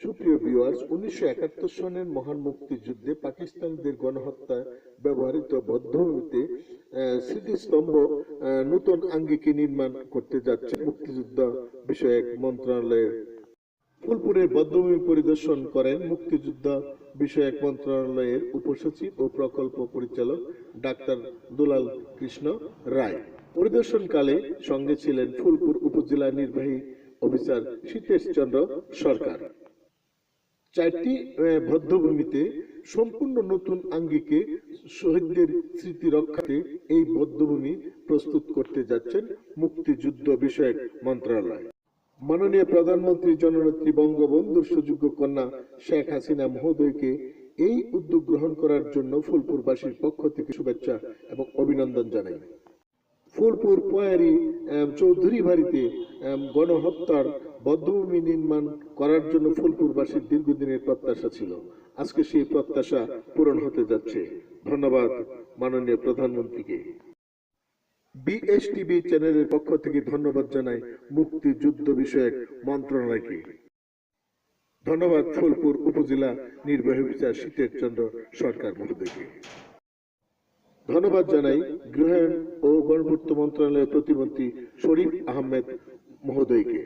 সুপ্রিয় ভিউয়ার্স উনিশশো একাত্তর সনের মহান মুক্তিযুদ্ধে পাকিস্তানিদের গণহত্যা ব্যবহৃত বদ্ধভূমিতে স্মৃতিস্তম্ভ নতুন আঙ্গিকে নির্মাণ করতে যাচ্ছে মুক্তিযুদ্ধ বিষয়ক মন্ত্রণালয়ের। ফুলপুরের বদ্ধভূমি পরিদর্শন করেন মুক্তিযুদ্ধ বিষয়ক মন্ত্রণালয়ের উপসচিব ও প্রকল্প পরিচালক ডাক্তার দুলাল কৃষ্ণ রায়। পরিদর্শনকালে সঙ্গে ছিলেন ফুলপুর উপজেলা নির্বাহী অফিসার সীতেশ চন্দ্র সরকার। চারটি বদ্ধভূমিতে সম্পূর্ণ নতুন আঙ্গিকে শহীদদের স্মৃতি রক্ষাতে এই বদ্ধভূমি প্রস্তুত করতে যাচ্ছেন মুক্তিযুদ্ধ বিষয়ক মন্ত্রণালয়। মাননীয় প্রধানমন্ত্রী জননেত্রী বঙ্গবন্ধুর সুযোগ্য কন্যা শেখ হাসিনা মহোদয়কে এই উদ্যোগ গ্রহণ করার জন্য ফুলপুরবাসীর পক্ষ থেকে শুভেচ্ছা এবং অভিনন্দন জানাই। ফুলপুর পয়ারি চৌধুরী বাড়িতে গণহত্যার বদ্ধভূমি নির্মাণ করার জন্য ফুলপুরবাসীর দীর্ঘদিনের প্রত্যাশা ছিল। আজকে সেই প্রত্যাশা পূরণ হতে যাচ্ছে। ধন্যবাদ মাননীয় প্রধানমন্ত্রীকে। বিএসটিভি চ্যানেলের পক্ষ থেকে ধন্যবাদ জানাই মুক্তিযুদ্ধ বিষয়ক মন্ত্রণালয়কে। ধন্যবাদ ফুলপুর উপজেলা নির্বাহী বিচার শীতের চন্দ্র সরকার মহোদয়কে। ধন্যবাদ জানাই গৃহায়ণ ও গণপূর্ত মন্ত্রণালয়ের প্রতিমন্ত্রী শরীফ আহমেদ মহোদয়কে।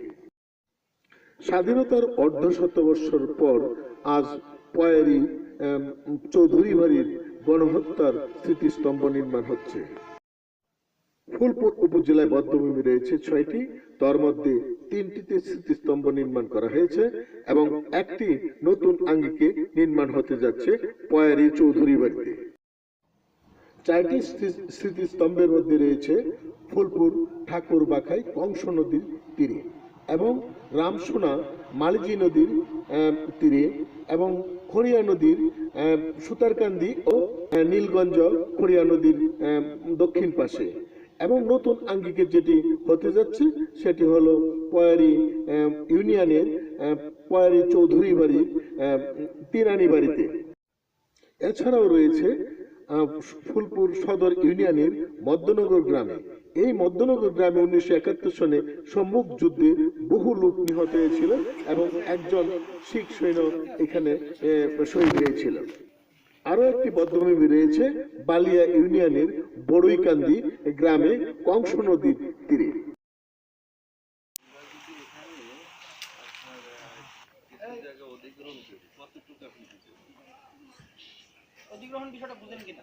স্বাধীনতার অর্ধ শতবর্ষর পর আজ পয়ারি চৌধুরী বাড়ির গণহত্যার স্মৃতিস্তম্ভ নির্মাণ হচ্ছে। ফুলপুর উপজেলায় বদ্ধভূমি রয়েছে ছয়টি তার মধ্যে তিনটিতে স্মৃতিস্তম্ভ নির্মাণ করা হয়েছে এবং একটি নতুন আঙ্গিকে নির্মাণ হতে যাচ্ছে পয়ারি চৌধুরী বাড়িতে। চারটি স্মৃ- স্মৃতিস্তম্ভের মধ্যে রয়েছে ফুলপুর ঠাকুর বাখাই কংস নদীর তীরে এবং রামসোনা মালিজি নদীর তীরে এবং খড়িয়া নদীর সুতারকান্দি ও নীলগঞ্জ খড়িয়া নদীর দক্ষিণ পাশে। এবং নতুন আঙ্গিকে যেটি হতে যাচ্ছে সেটি হলো পয়ারি ইউনিয়নের পয়ারি চৌধুরী বাড়ি আহ, তিরানি বাড়িতে। এছাড়াও রয়েছে ফুলপুর সদর ইউনিয়নের মধ্যনগর গ্রামে। এই মধ্যনগর গ্রামে উনিশশো একাত্তর সনে সম্মুখ যুদ্ধে বহু লোক নিহত হয়েছিল এবং একজন শিখ সৈন্য এখানে শহীদ হয়েছিল। আরও একটি বদ্ধভূমি রয়েছে বালিয়া ইউনিয়নের বড়ইকান্দি গ্রামে কংস নদীর তীরে। অধিগ্রহণ বিষয়টা বুঝেন কিনা?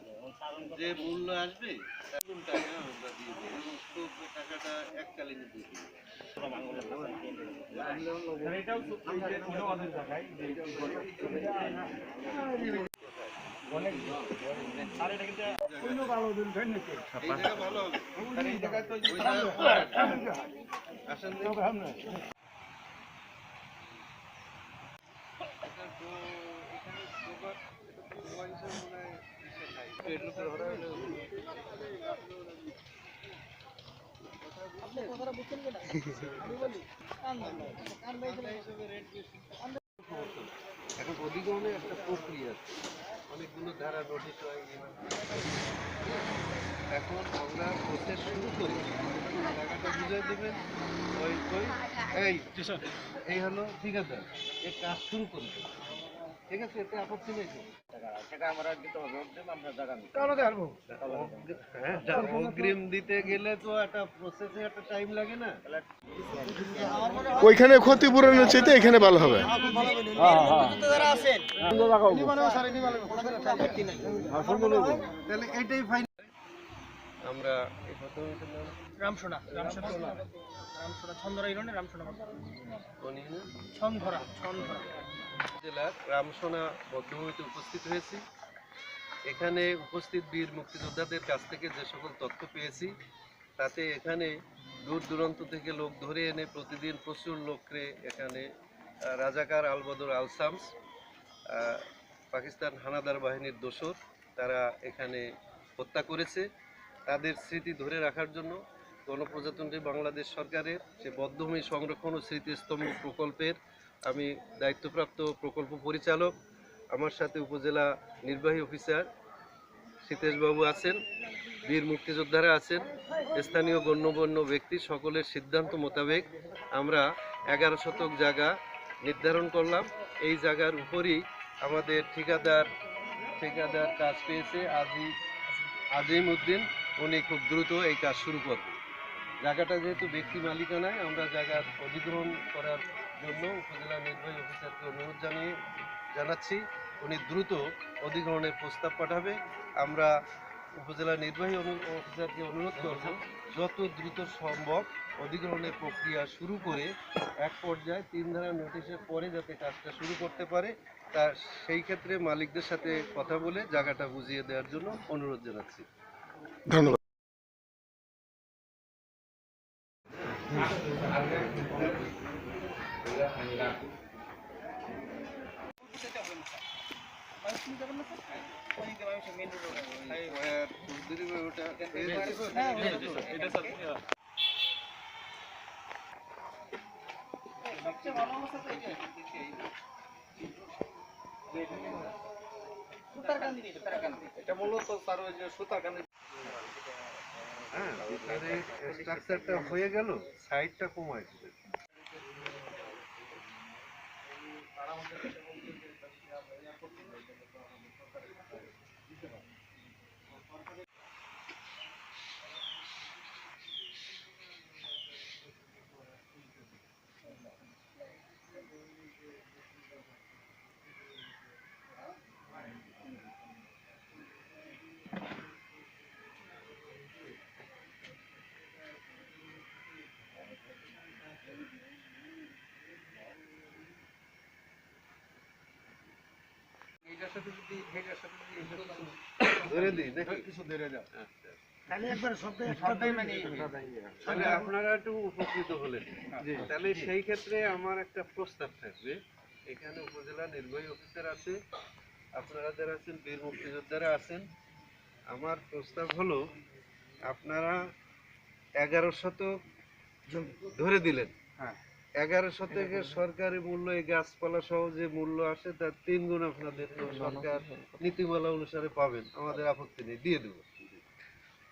যে মূল্য আসবে টাকা আমরা দিয়ে দেবো। টাকাটা এককালীন দিয়ে দেবো। ভালো হবে ওইটা আসেন দেখি। এটা তো এখানে প্রবাদ প্রবাদ হিসেবে মনে হয় ইসে নাই। এর উপরে ধরা হলো আপনি কথাটা বুঝছেন কিনা আমি বলি কান ধরো। কান বাইরে এখন অধিগ্রহণের একটা প্রক্রিয়া আছে। অনেকগুলো ধারা নোটিশ হয় ইয়ে এখন আমরা প্রসেস শুরু করি। টাকাটা বুঝে দেবেন, ওই ওই এই এই হলো ঠিক আছে এই কাজ শুরু করি ঠিক আছে এতে আপত্তি নেই তো? হ্যাঁ, যা অগ্রিম দিতে গেলে তো একটা প্রসেসে একটা টাইম লাগে না। ওইখানে ক্ষতিপূরণের চাইতে এখানে ভালো হবে। যারা আছেন তাহলে এইটাই ফাইন আমরা রামসোনা রামসোনা। রামসোনা। ছন্দরা ইউনিয়নে রামসোনা কোন ছন্দরা ছন্দরা। জেলার রামসোনা বদ্ধভূমিতে উপস্থিত হয়েছি। এখানে উপস্থিত বীর মুক্তিযোদ্ধাদের কাছ থেকে যে সকল তথ্য পেয়েছি, তাতে এখানে দূর দূরান্ত থেকে লোক ধরে এনে প্রতিদিন প্রচুর লোককে এখানে রাজাকার আলবদর আলসামস পাকিস্তান হানাদার বাহিনীর দোসর, তারা এখানে হত্যা করেছে। তাদের স্মৃতি ধরে রাখার জন্য গণপ্রজাতন্ত্রী বাংলাদেশ সরকারের যে বদ্ধভূমি সংরক্ষণ ও স্মৃতিস্তম্ভ প্রকল্পের আমি দায়িত্বপ্রাপ্ত প্রকল্প পরিচালক, আমার সাথে উপজেলা নির্বাহী অফিসার সীতেশবাবু আছেন, বীর মুক্তিযোদ্ধারা আছেন, স্থানীয় গণ্যমান্য ব্যক্তি, সকলের সিদ্ধান্ত মোতাবেক আমরা এগারো শতক জায়গা নির্ধারণ করলাম। এই জায়গার উপরই আমাদের ঠিকাদার ঠিকাদার কাজ পেয়েছে, আজি, আজিম উদ্দিন, উনি খুব দ্রুত এই কাজ শুরু করবে জায়গাটা যেহেতু ব্যক্তি মালিকানায়, আমরা জায়গার অধিগ্রহণ করার জন্য উপজেলা নির্বাহী অফিসারকে অনুরোধ জানিয়ে জানাচ্ছি, উনি দ্রুত অধিগ্রহণের প্রস্তাব পাঠাবে। আমরা উপজেলা নির্বাহী অফিসারকে অনুরোধ করব, যত দ্রুত সম্ভব অধিগ্রহণের প্রক্রিয়া শুরু করে এক পর্যায়ে তিন ধারা নোটিশের পরে যাতে কাজটা শুরু করতে পারে, তা সেই ক্ষেত্রে মালিকদের সাথে কথা বলে জায়গাটা বুঝিয়ে দেওয়ার জন্য অনুরোধ জানাচ্ছি। ধন্যবাদ। সুতার হ্যাঁ স্ট্রাকচারটা হয়ে গেল সাইডটা কমায় সাথে যদি হেডের সাথে যদি ধরে দিই নাকি? কিছু ধরে দাও। আচ্ছা তাহলে একবার সবটাই সবটাই মানে তাহলে আপনারা একটু উপকৃত হলেন। তাহলে সেই ক্ষেত্রে আমার একটা প্রস্তাব থাকবে। এখানে উপজেলা নির্বাহী অফিসার আছে। আপনারা যারা আছেন বীর মুক্তিযোদ্ধারা আছেন আমার প্রস্তাব হলো আপনারা এগারো শতক ধরে দিলেন। হ্যাঁ। এগারো শতকের সরকারি মূল্য এই গাছপালা সহ যে মূল্য আসে তার তিন গুণ আপনাদের সরকার নীতিমালা অনুসারে পাবেন। আমাদের আপত্তি নেই দিয়ে দেবো।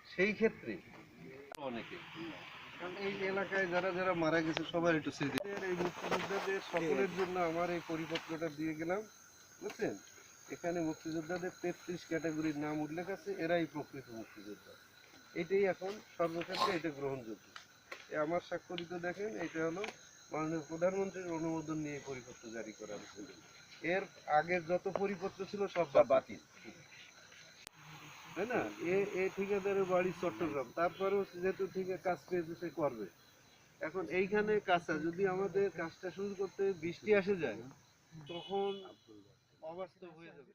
সেই ক্ষেত্রে অনেকে কারণ এই এলাকায় যারা যারা মারা গেছে সবার একটু স্মৃতি। এই মুক্তিযোদ্ধাদের সকলের জন্য আমার এই পরিপত্রটা দিয়ে গেলাম। বুঝছেন? এখানে মুক্তিযোদ্ধাদের তেত্রিশ ক্যাটাগরির নাম উল্লেখ আছে এরাই প্রকৃত মুক্তিযোদ্ধা। এটাই এখন সর্বক্ষেত্রে এটা গ্রহণযোগ্য। এ আমার স্বাক্ষরিত দেখেন এটা হলো মাননীয় প্রধানমন্ত্রীর অনুমোদন নিয়ে পরিপত্র জারি করা হয়েছে এর আগের যত পরিপত্র ছিল সব বাতিল। তাই না? এ এ ঠিকাদারের বাড়ি চট্টগ্রাম। তারপরেও যেহেতু ঠিক কাজ পেয়েছে, সে করবে। এখন এইখানে কাজটা, যদি আমাদের কাজটা শুরু করতে বৃষ্টি আসে যায়, তখন অবাস্তব হয়ে যাবে।